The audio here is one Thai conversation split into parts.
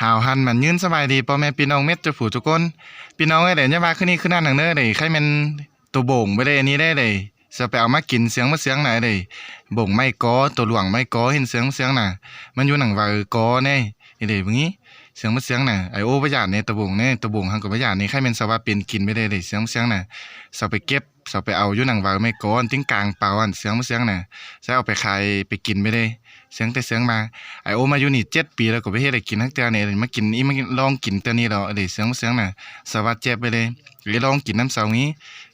หาวหันมันยืนสบายดีพ่อแม่พี่น้องเม็ดจะผูทุกคนพี่น้องเอ้เดี๋ยวจะมาขึ้นนี่ขึ้นนั่นหนังเด้อเด้ใครมันตัวโบ่งไปได้อันนี้ได้เด้จะไปเอามากินเสียงมาเสียงไหนเด้บ่งไม่ก้อตัวหลวงไม่ก้อเห็นเสียงเสียงน่ะ มันอยู่หนังว่าเออแน่นี่เด้บ่งี้เสียงมาเสียงน่ะไอโอประหยัดเนี่ยตัวบ่งเนี่ยตัวบ่งหังกับประหยัดนี่ใครม่นสว่าเป็นกินไปได้เด้เสียงเสียงน่ะสาไปเก็บสาไปเอาอยู่หนังว่าไม่กออันติ้งกลางเปล่าอันเสียงมาเสียงน่ะจะเอาไปขายไปกินไปได้ เสียงแต่เสียงมาไอโอมาอยู่นี่เจ็ดปีแล้วก็ไปเฮ็ดให้กินทั้งเตือเนี่ยมากินอีมาลองกินเตือนี้แล้วเดียเสียงเสียงน่ะสวัสดเจ็บไปเลยหรือลองกินน้ำเสานี้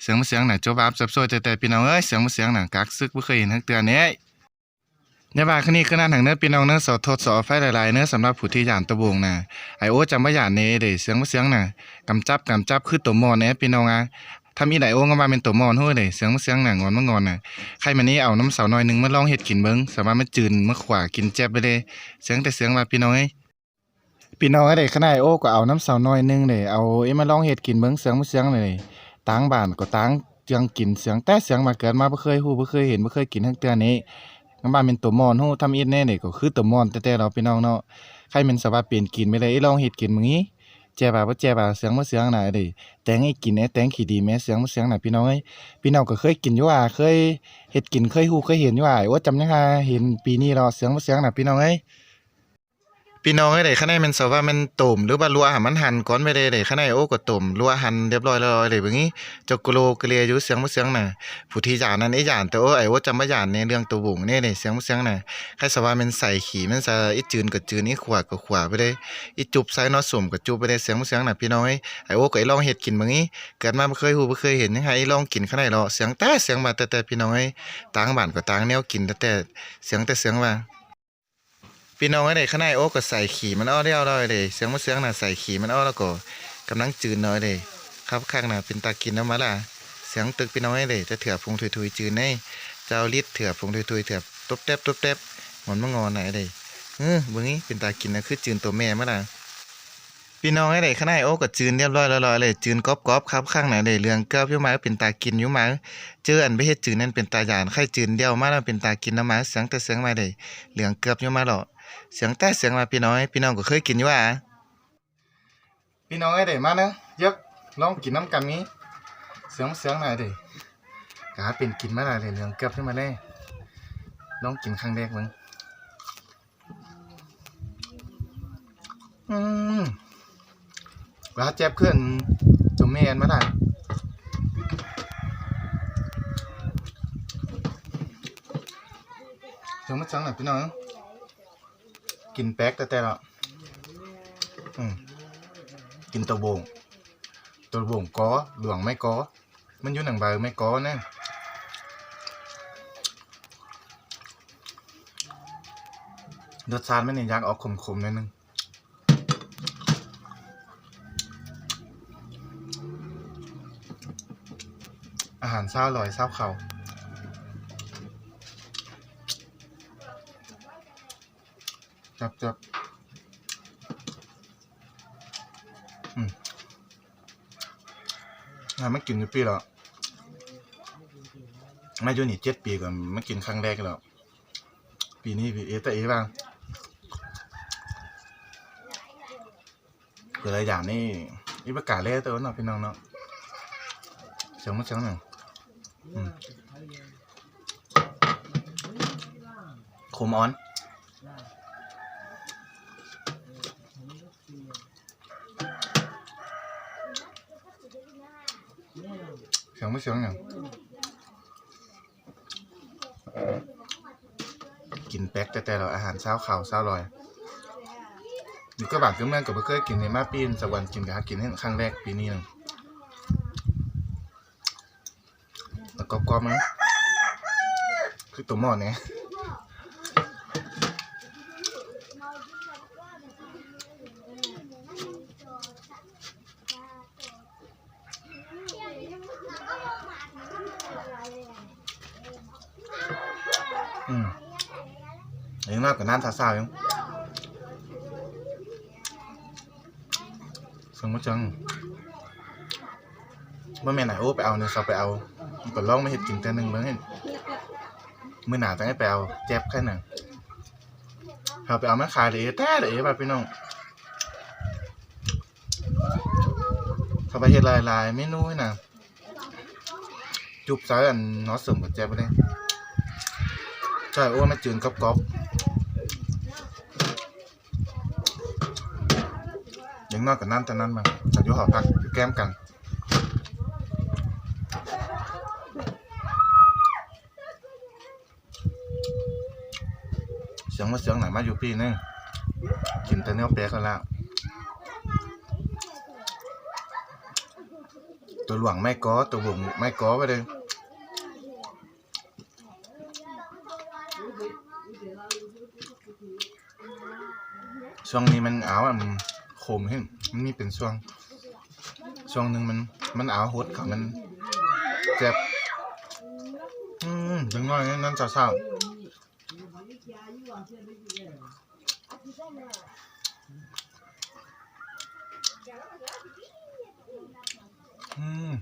เสียงเสียงน่ะโจบาบซับซ้อยแต่แต่พี่น้องเอ้ยเสียงเสียงน่ะกักซึกบ่เคยเห็นทั้งเตือเนี่ยในบาคนนี้คือนั่นทางเนื้อพี่น้องเนื้อสอทดสอไฟหลายๆเนื้อสำหรับผู้ที่ย่านตะบวงน่ะไอโอจำว่าย่านเนเด้เสียงเสียงน่ะกำจับกำจับคือตัวมอนแหน่พี่น้องอะ ทำอีไดโอก็มาเป็นตัวมอนโหเด้เสียงเสียงน่ะงอนมางอนน่ะใครมานี้เอาน้ำเสาหน่อยหนึงมาลองเฮ็ดกินเบิ่งสามารถมาจืนมาขวากินแจ๊บไปเลยเสียงแต่เสียงว่าพี่น้องเอ้ยพี่น้องเอ้เด้ขนาดโอ้ก็เอาน้ำเสาหน่อยหนึงเด้เอาเอ้มาลองเฮ็ดกินเบิ่งเสียงบ่เสียงเลยต่างบ้านก็ต่างจังกินเสียงแต่เสียงมาเกิดมาบ่เคยฮู้บ่เคยเห็นบ่เคยกินทั้งเทื่อนี้น้ำบ้านเป็นตัวมอนฮู้ทำอีแน่นี่ก็คือตัวมอนแต่ๆเราพี่น้องเนาะใครม่นสามารถเปลี่ยนกินไปเลยลองเฮ็ดกินมื้อนี้ จ๊บบ่แจ๊บเสียงบ่เสียงน่ะเด้แตงให้กินแหน่แตงขี้ดีแม่เสียงบ่เสียงน่ะพี่น้องเอ้ยพี่น้องก็เคยกินอยู่ว่าเคยเฮ็ดกินเคยฮู้เคยเห็นอยู่ว่าว่าจำยังหาเห็นปีนี้เราะเสียงบ่เสียงน่ะพี่น้องเอ้ย พี่น้องเอ้ยได้ข้างในมันสว่ามันต้มหรือว่าลัวห้มันหั่นก่อนไม่ได้ได้ข้างในโอ้ก็ต้มลัวหั่นเรียบร้อยแล้วเลยแบบนี้จกโลกเลียอยู่เสียงบ่เสียงน่ะผู้ที่ย่านนั้นไอ้ย่านแต่โอ้ไอ้ว่าจำบ่ย่านในเรื่องตัวบุงนี่นี่เสียงบ่เสียงน่ะใครสว่ามันใส่ขี้มันซะอีจืนก็จืนอีขวาก็ขวาไปเลยอีจุบใส่เนาะสมก็จุบไปเลยเสียงบ่เสียงน่ะพี่น้องเอ้ยไอ้โอ้ก็ไอ้ลองเฮ็ดกินมื้อนี้เกิดมาบ่เคยฮู้บ่เคยเห็นยังไงลองกินข้างในเนาะเสียงแต่เสียงมาแต่แต่พี่น้องเอ้ยต่างบ้านก็ต่างแนวกินแต่แต่เสียงแต่เสียงว่า พี่น้องเอ้ยได้ข้างในโอ้ก็ใส่ขี้มันเอเดียวเลยเด้เสียงมาเสียงหน่ะใส่ขี้มันเอแล้วก็กำลังจืดน่อยเด้ครับข้างหน่ะเป็นตากินเอามาล่ะเสียงตึกพี่น้องเอ้ยเด้จะเถื่อพุงถุยๆจืดในเจ้าลิดเถื่อพุงถุยๆเถื่อตบแตบตบแตบหมอนมางอนไหนเด้เออเบิ่งนี้เป็นตากินนะคือจืนตัวแม่มาล่ะพี่น้องไอ้เด็กข้างในโอ้ก็จืนเรียบร้อยแล้วๆเลยจืนกรอบๆครับข้างหนเลยเรื่องเกือบอยู่มาเป็นตากินอยู่มาเจออันไปเฮ็ดจืนนั่นเป็นตาหยานไข่จืนเดียวมาแล้วเป็นตากินนำมาเสียงแต่เสียงมาเลยเหลืองเกือบอยู่มาหรอ เสียงแต่เสียงมาพี่น้องพี่น้องก็เคยกินอยู่ว่าพี่น้องไอ้เด็มาเนะยกลองกินน้ำกันนี้ เสียงเสียงหนเด็กกาเป็นกินมาเลยเหลืองเกือบขึ้นมาเลยลองกินครั้งแรกมึงอืมว่าเจ็บขึ้นจุมเมนมาได้ถึงมาจังหน่อยพี่น้อง กินแป๊กแต่แต่ละอืมกินตัวโบงตัวโบงก้อหลวงไม่ก้อมันอยู่หนังใบไม่ก้อแนะรสชาติมันเนี่ยยากออกขมๆนิดนึงอาหารเศร้าลอยเศร้าเข่า จับจับอืมไม่กินอยู่ปีแล้วมาอยู่นี่เจ็ดปีก่อนมากินครั้งแรกแล้ว ปีนี้ปีเอแต่เอบ้างคืออะไรอย่างนี้อีประกาศเล่ตัวเนาะพี่น้องเนาะเสียงมันเสียงหนึ่งอืมขมอ่อน สียงไม่เสียงอย่างกินแป๊กแต่แต่เราอาหารเช้าข่าวเช้าลอยนี่ก็บางคือเมืองกับเพื่อกินในมาปีนสวรรค์กินกับกินให้ครั้งแรกปีนี้นึงแล้วก็กรอบมั้ยคือตัวหม้อเนี่ย อืมยังมากกว่าน้ำซาซายังสมมติจังเมื่อแม่ไหนโอ้ไปเอาเนี่ยสราไปเอาก็ลองไม่เห็ดกินแต่หนึ่งเมื่อเห็นมื่อหนาจะให้ไปเอาเจ็บแค่หนึ่งเราไปเอาแม่ขายเดี๋ยวแต่เดี๋ยวไปพี่น้องเขาไปเห็ดลายลายไม่นู้นะจุบสายอันน้อเสริมกับแจ็บไปเลย ใช่โอ้ยมันจืนกรอบๆอยังน้อยกับน้ำแต่นั้นมาแต่ยู่หอพักอยู่แก้มกันเสียงมาเสียงไหนมาอยู่พี่นึงกินแต่เนื้อแปลกแล้วตัวหลวงไม่ก้อตัวบุ๋งไม่ก้อไปเลย ช่วงนี้มันเอาอะมันขมขึ้นมันมีเป็นช่วง ช่วงหนึ่งมัน มันเอาหดเขามันเจ็บ อืมถึงน้อยนั่นจะเศร้าอืม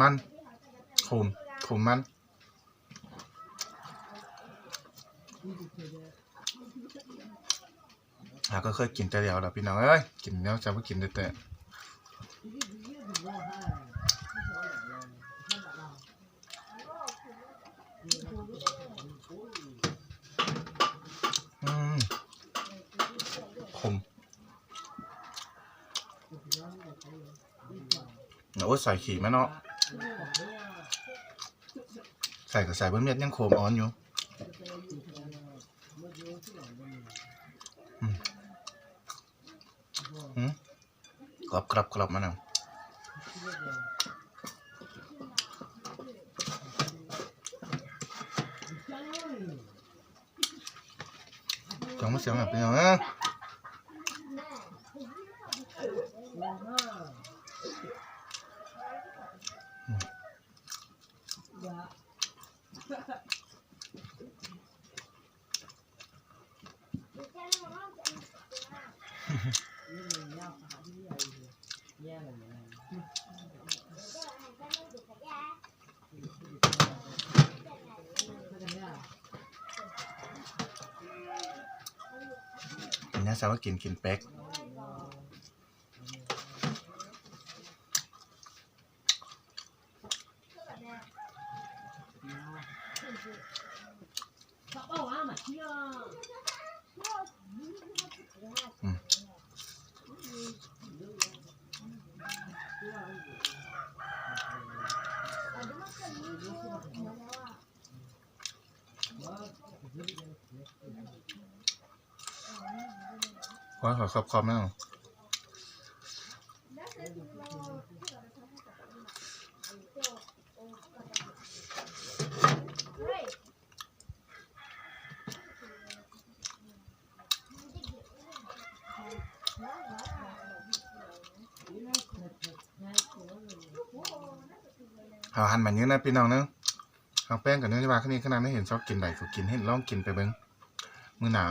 มันขมขมมัน เราก็เคยกินแต่เดียวแหล้วพี่น้องเอ้ยกินแล้วจะไม่กินแต่แต่อืมโอ้ใส่ขี่ไหมเนาะใส่กับใส่เบิ้เม็ดยังโคมอ่อนอยู่ อืม กรอบกรอบก นเอาจังมาเสียงแบบนี้เหรออันนี้สาวากินกินเป๊ก ขอขอขอบขอบนะเอาเอาหันแบบนี้นะพี่น้องเนอะเอาแป้งกับเนื้อที่ว่าขนาดขนาดไม่เห็นชอบกินไหนก็กินให้ลองกินไปเบิ้งมือหนาว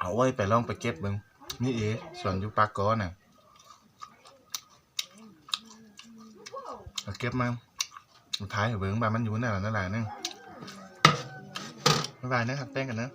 เอาไว้ไปลองไปเก็บเบิ่งนี่เอส่วนอยู่ปากกอน่ะเอาเก็บมาสุดท้ายเอาเบิ่งบามันอยู่นั่นแหละนั่นแหละนึงบ๊ายบายนะครับแป้งกันนะ